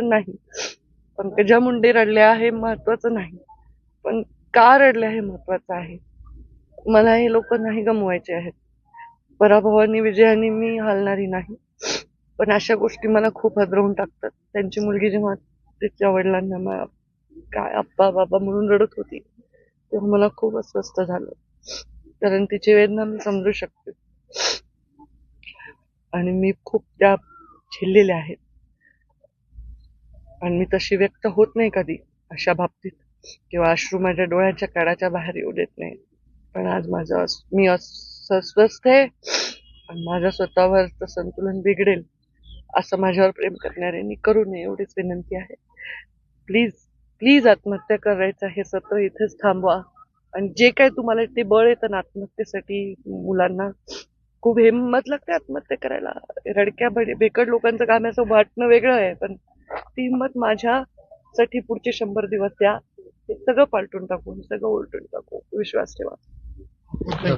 महत्वाचं नाही. पंकजा मुंडे रडल्या हे महत्वाचं नाही. पण का रडल्या हे महत्वाचं आहे? मला हे लोक नाही गमवायचे आहेत. पराभवानी विजयाने मी हलणारी नाही. पण अशा गोष्टी मला खूप हदरवून टाकतात. त्यांची मुलगी जेव्हा तिच्या वडिलांना मला काय आप्पा बाबा म्हणून रडत होती तेव्हा मला खूप अस्वस्थ झालं. कारण तिची वेदना मी समजू शकते. आणि मी खूप त्या झेललेल्या आहेत. आणि मी तशी व्यक्त होत नाही कधी अशा बाबतीत. किंवा अश्रू माझ्या डोळ्याच्या काळाच्या बाहेर येऊ देत नाही. पण आज माझं मी असं अस्वस्थ आहे. आणि माझ्या स्वतःवरचं संतुलन बिघडेल असं माझ्यावर प्रेम करणाऱ्यांनी करू नये एवढीच विनंती आहे. प्लीज प्लीज आत्महत्या करायचं हे सत्र इथेच थांबवा. आणि जे काय तुम्हाला ते बळ येतं ना आत्महत्येसाठी मुलांना खूप हिंमत लागते आत्महत्या करायला. रडक्या बेकड लोकांचं काम असं वाटणं वेगळं आहे पण ती हिंमत माझ्यासाठी पुढचे शंभर दिवस द्या. हे सगळं पालटून टाकू हे सगळं उलटून टाकू. विश्वास ठेवा.